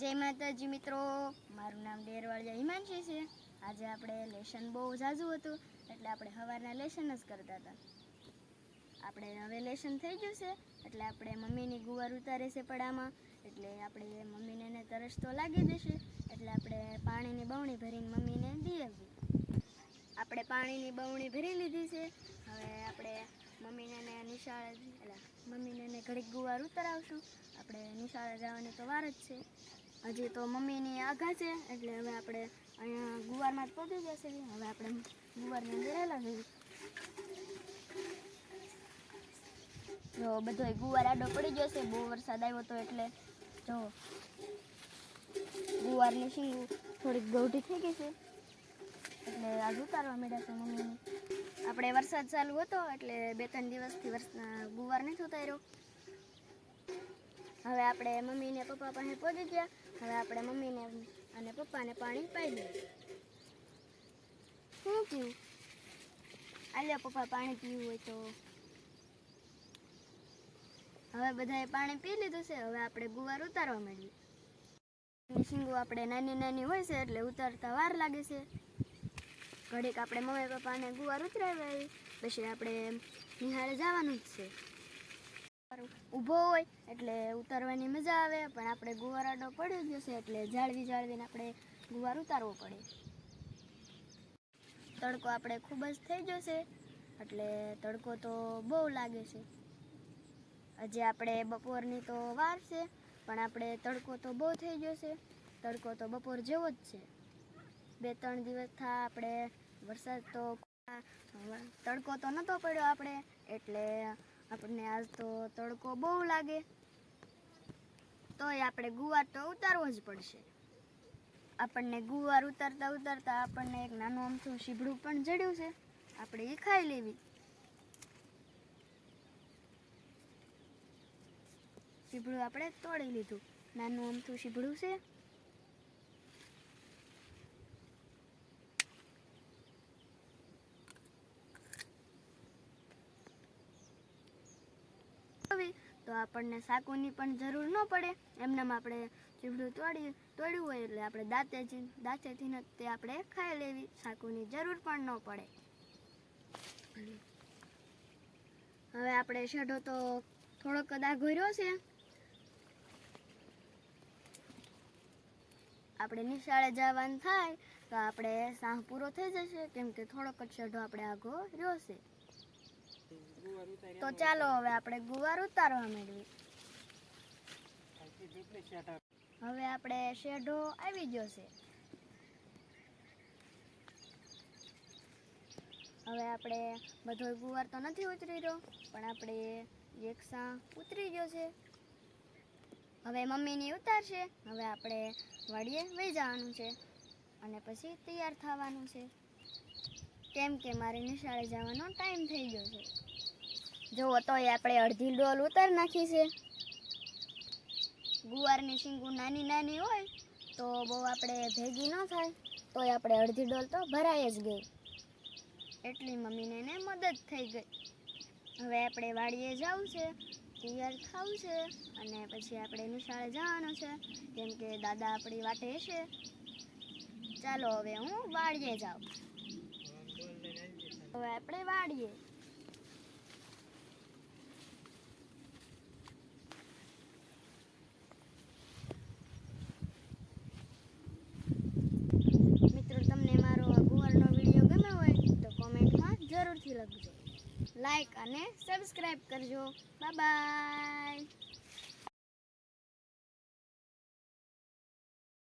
જય માતાજી મિત્રો. મારું નામ ડેરવાળજા હિમાંશી છે. આજે આપણે લેશન બહુ ઝાઝું હતું, એટલે આપણે સવારના લેશન જ કરતા હતા. આપણે હવે લેશન થઈ ગયું છે, એટલે આપણે મમ્મીની ગુવાર ઉતારે છે પડામાં, એટલે આપણે મમ્મીને એને તરસ તો લાગી જશે, એટલે આપણે પાણીની બવણી ભરીને મમ્મીને દઈ આપણે પાણીની બવણી ભરી લીધી છે, હવે આપણે મમ્મીને નિશાળે, એટલે મમ્મીને ઘડીક ગુવાર ઉતરાવશું. આપણે નિશાળે જવાની તો વાર જ છે. હજી તો મમ્મીની આઘા છે, એટલે હવે આપણે અહીંયા ગુવારમાં જ પહોંચી ગયા છીએ. હવે આપણે ગુવારની અંદર રહેલા છીએ જો બધો ગુવાર આડો પડી ગયો છે, બહુ વરસાદ આવ્યો તો એટલે જો, ગુવારની શીંગ થોડીક ગૌઢી થઈ ગઈ છે. એટલે આજ ઉતારવા માંડ્યા છે મમ્મીની. આપણે વરસાદ ચાલુ હતો, એટલે બે ત્રણ દિવસથી ગુવાર નથી ઉતાર્યો. હવે આપણે મમ્મીને પપ્પા પાસે પહોંચી ગયા. હવે આપણે મમ્મીને અને પપ્પાને પાણી પાઈ દઈએ. શું પીવું આલે પપ્પા પાણી પીવું હોય તો. હવે બધાએ પાણી પી લીધું છે. હવે આપણે ગુવાર ઉતારવા માંડીએ. શીંગો આપણે નાની નાની હોય છે એટલે ઉતારતા વાર લાગે છે. ઘડીક આપણે મમ્મી પપ્પાને ગુવાર ઉતરાવી પછી આપણે નિહાળે જવાનું જ છે. ઊભો હોય એટલે ઉતારવાની મજા આવે, પણ આપણે ગુવારાડો પડ્યો છે એટલે જાળવી જાળવીને આપણે ગુવાર ઉતારવો પડે. તડકો આપણે ખૂબ જ થઈ છે, એટલે તડકો તો બહુ લાગે છે. હજી આપણે બપોરની તો વાર છે, પણ આપણે તડકો તો બહુ થઈ ગયો છે. તડકો તો બપોર જેવો જ છે. બે ત્રણ દિવસ થા આપણે વરસાદ તો તડકો તો નહોતો પડ્યો આપણે, એટલે આપણને આજ તો તડકો બહુ લાગે. તોય આપણે ગુવાર તો ઉતારવો જ પડશે. આપણને ગુવાર ઉતારતા ઉતારતા આપણને એક નાનું અમથું શીભડું પણ જડ્યું છે. આપણે એ ખાઈ લેવી. શીભડું આપણે તોડી લીધું. નાનું અમથું શીભડું છે હોવી તો આપણને સાકુની પણ જરૂર ન પડે. એમનામ આપણે ચીવડું તોડી, તોડ્યું હોય એટલે આપણે દાંતેથી દાંતેથી તે આપણે ખાઈ લેવી. સાકુની જરૂર પણ ન પડે. હવે આપણે શેઢો તો થોડોક કદા ઘોર્યો છે. આપણે નિશાળે જવાનું થાય તો આપણે સાહ પૂરો થઈ જશે. કેમ કે થોડોક જ શેઢો આપણે આગો રહ્યો છે. તો ચાલો હવે આપણે ગુવાર ઉતારવા માંડવી. હવે આપણે શેઢો આવી ગયો છે. હવે આપણે બધો ગુવાર તો નથી ઉતરી રહ્યો પણ આપણે એક ઉતરી ગયો છે. હવે મમ્મીની ઉતારશે. હવે આપણે વળીએ વહી જવાનું છે અને પછી તૈયાર થવાનું છે. કેમ કે મારે નિશાળે જવાનો ટાઈમ થઈ ગયો છે. જુઓ તોય આપણે અડધી ડોલ ઉતાર નાખી છે. ગુવારની શીંગું નાની નાની હોય, તો બહુ આપણે ભેગી ન થાય, તોય આપણે અડધી ડોલ તો ભરાઈ જ ગઈ. એટલી મમ્મીને એને મદદ થઈ ગઈ. હવે આપણે વાડીએ જવું છે તૈયાર થવું છે, અને પછી આપણે નિશાળે જવાનું છે, કેમ કે દાદા આપણી વાટે છે. ચાલો હવે હું વાડીએ જાઉં. હવે આપણે વાડીએ મિત્રો, તમને મારો આ ગુવારનો વીડિયો ગમ્યો હોય તો કોમેન્ટમાં જરૂરથી લખજો. લાઈક અને સબસ્ક્રાઈબ કરજો. બાય